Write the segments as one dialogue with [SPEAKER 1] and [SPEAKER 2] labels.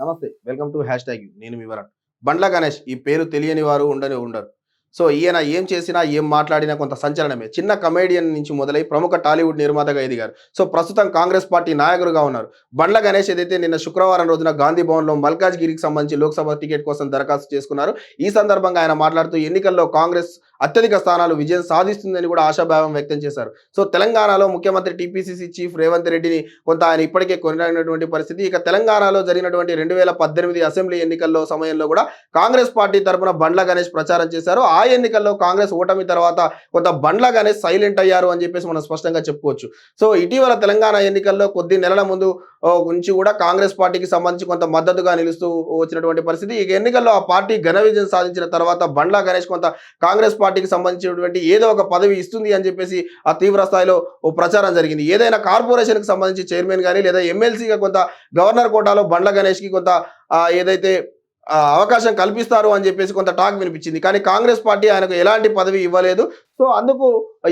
[SPEAKER 1] నమస్తే welcome to hash tag నేను మీ వరణ్. బండ్ల గణేష్ ఈ పేరు తెలియని వారు ఉండని ఉండరు. సో ఈయన ఏం చేసినా ఏం మాట్లాడినా కొంత సంచలనమే. చిన్న కమేడియన్ నుంచి మొదలై ప్రముఖ టాలీవుడ్ నిర్మాతగా ఎదిగారు. సో ప్రస్తుతం కాంగ్రెస్ పార్టీ నాయకులుగా ఉన్నారు. బండ్ల గణేష్ ఏదైతే నిన్న శుక్రవారం రోజున గాంధీ భవన్లో మల్కాజ్గిరికి సంబంధించి లోక్సభ టికెట్ కోసం దరఖాస్తు చేసుకున్నారు ఈ సందర్భంగా ఆయన మాట్లాడుతూ ఎన్నికల్లో కాంగ్రెస్ అత్యధిక స్థానాలు విజయం సాధిస్తుందని కూడా ఆశాభావం వ్యక్తం చేశారు. సో తెలంగాణలో ముఖ్యమంత్రి టీపీసీసీ చీఫ్ రేవంత్ రెడ్డిని కొంత ఆయన ఇప్పటికే కొనినటువంటి పరిస్థితి. ఇక తెలంగాణలో జరిగినటువంటి రెండు వేల పద్దెనిమిది అసెంబ్లీ ఎన్నికల్లో సమయంలో కూడా కాంగ్రెస్ పార్టీ తరపున బండ్ల గణేష్ ప్రచారం చేశారు. ఆ ఎన్నికల్లో కాంగ్రెస్ ఓటమి తర్వాత కొంత బండ్ల గణేష్ సైలెంట్ అయ్యారు అని చెప్పేసి మనం స్పష్టంగా చెప్పుకోవచ్చు. సో ఇటీవల తెలంగాణ ఎన్నికల్లో కొద్ది నెలల ముందు నుంచి కూడా కాంగ్రెస్ పార్టీకి సంబంధించి కొంత మద్దతుగా నిలుస్తూ వచ్చినటువంటి పరిస్థితి. ఈ ఎన్నికల్లో ఆ పార్టీ ఘన విజయం సాధించిన తర్వాత బండ్ల గణేష్ కొంత కాంగ్రెస్ పార్టీ పార్టీకి సంబంధించినటువంటి ఏదో ఒక పదవి ఇస్తుంది అని చెప్పేసి ఆ తీవ్ర స్థాయిలో ఓ ప్రచారం జరిగింది. ఏదైనా కార్పొరేషన్కి సంబంధించి చైర్మన్ కానీ లేదా ఎమ్మెల్సీగా కొంత గవర్నర్ కోటాలో బండ్ల గణేష్కి కొంత ఏదైతే అవకాశం కల్పిస్తారు అని చెప్పేసి కొంత టాక్ వినిపించింది. కానీ కాంగ్రెస్ పార్టీ ఆయనకు ఎలాంటి పదవి ఇవ్వలేదు. సో అందుకు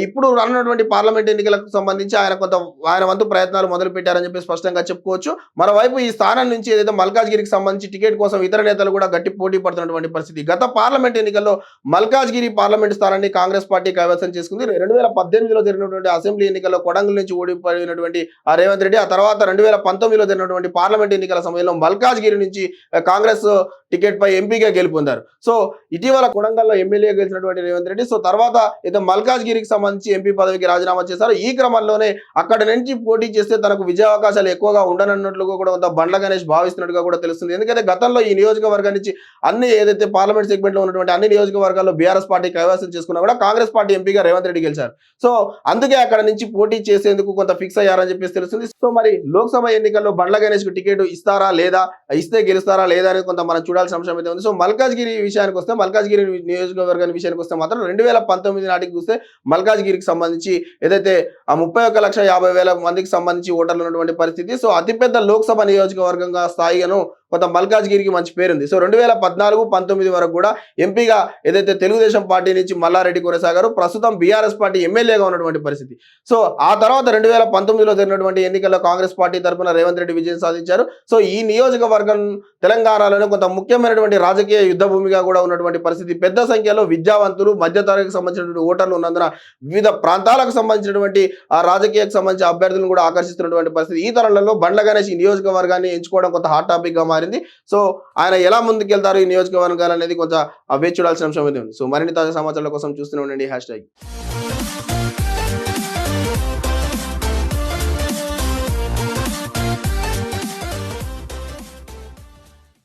[SPEAKER 1] ఇప్పుడు రానున్నటువంటి పార్లమెంట్ ఎన్నికలకు సంబంధించి ఆయన కొంత ఆయన వంతు ప్రయత్నాలు మొదలు పెట్టారని చెప్పి స్పష్టంగా చెప్పుకోవచ్చు. మరోవైపు ఈ స్థానం నుంచి ఏదైతే మల్కాజ్గిరికి సంబంధించి టికెట్ కోసం ఇతర నేతలు కూడా గట్టి పోటీ పడుతున్నటువంటి పరిస్థితి. గత పార్లమెంట్ ఎన్నికల్లో మల్కాజ్గిరి పార్లమెంట్ స్థానాన్ని కాంగ్రెస్ పార్టీ కైవసం చేసుకుంది. రెండు వేల పద్దెనిమిదిలో జరిగినటువంటి అసెంబ్లీ ఎన్నికల్లో కొడంగల్ నుంచి ఓడిపోయినటువంటి రేవంత్ రెడ్డి ఆ తర్వాత రెండు వేల పంతొమ్మిదిలో జరిగినటువంటి పార్లమెంట్ ఎన్నికల సమయంలో మల్కాజ్గిరి నుంచి కాంగ్రెస్ టికెట్ పై ఎంపీగా గెలుపొందారు. సో ఇటీవల కొడంగల్లో ఎమ్మెల్యే గెలిచినటువంటి రేవంత్ రెడ్డి సో తర్వాత అయితే మల్కాజ్గిరికి సంబంధించి ఎంపీ పదవికి రాజీనామా చేశారు ఈ క్రమంలోనే అక్కడ నుంచి పోటీ చేస్తే తనకు విజయ అవకాశాలు ఎక్కువగా ఉండనన్నట్లుగా కూడా కొంత బండ్ల గణేష్ భావిస్తున్నట్టుగా కూడా తెలుస్తుంది. ఎందుకంటే గతంలో ఈ నియోజకవర్గం నుంచి అన్ని ఏదైతే పార్లమెంట్ సెగ్మెంట్లో ఉన్నటువంటి అన్ని నియోజకవర్గాల్లో బీఆర్ఎస్ పార్టీ కైవాసం చేసుకున్నా కూడా కాంగ్రెస్ పార్టీ ఎంపీగా రేవంత్ రెడ్డి గెలిచారు. సో అందుకే అక్కడ నుంచి పోటీ చేసేందుకు కొంత ఫిక్స్ అయ్యారని చెప్పేసి తెలుస్తుంది. సో మరి లోక్సభ ఎన్నికల్లో బండ్ల గణేష్కు టికెట్ ఇస్తారా లేదా ఇస్తే గెలుస్తారా లేదా అనేది కొంత మనం చూడాల్సిన అంశం అయితే ఉంది. సో మల్కాజ్గిరి విషయానికి వస్తే మల్కాజ్గిరి నియోజకవర్గాన్ని విషయానికి వస్తే మాత్రం రెండు వేల పంతొమ్మిది చూస్తే మల్కాజ్గిరికి సంబంధించి ఏదైతే ఆ ముప్పై ఒక్క లక్ష యాభై వేల మందికి సంబంధించి ఓటర్లు ఉన్నటువంటి పరిస్థితి సో అతిపెద్ద లోక్సభ నియోజకవర్గంగా స్థాయిగాను కొంత మల్కాజ్గిరికి మంచి పేరుంది. సో రెండు వేల పద్నాలుగు పంతొమ్మిది వరకు కూడా ఎంపీగా ఏదైతే తెలుగుదేశం పార్టీ నుంచి మల్లారెడ్డి కొనసాగారు ప్రస్తుతం బీఆర్ఎస్ పార్టీ ఎమ్మెల్యేగా ఉన్నటువంటి పరిస్థితి. సో ఆ తర్వాత రెండు వేల పంతొమ్మిదిలో జరిగినటువంటి ఎన్నికల్లో కాంగ్రెస్ పార్టీ తరఫున రేవంత్ రెడ్డి విజయం సాధించారు. సో ఈ నియోజకవర్గం తెలంగాణలోనే కొంత ముఖ్యమైనటువంటి రాజకీయ యుద్ధ భూమిగా కూడా ఉన్నటువంటి పరిస్థితి. పెద్ద సంఖ్యలో విద్యావంతులు మధ్యతరగతికి సంబంధించినటువంటి ఓటర్లు ఉన్నందున వివిధ ప్రాంతాలకు సంబంధించినటువంటి ఆ రాజకీయకు సంబంధించిన అభ్యర్థులను కూడా ఆకర్షిస్తున్నటువంటి పరిస్థితి. ఈ తరుణంలో బండ్ల గణేష్ ఈ నియోజకవర్గాన్ని ఎంచుకోవడం కొంత హాట్ టాపిక్గా మారింది. సో ఆయన ఎలా ముందుకెళ్తారు ఈ నియోజకవర్గాలు అనేది కొంచెం వేచి చూడాల్సిన అంశం అయితే ఉంది. సో మరిన్ని తాజా సమాచారాల కోసం చూస్తూనే ఉండండి హ్యాష్ ట్యాగ్.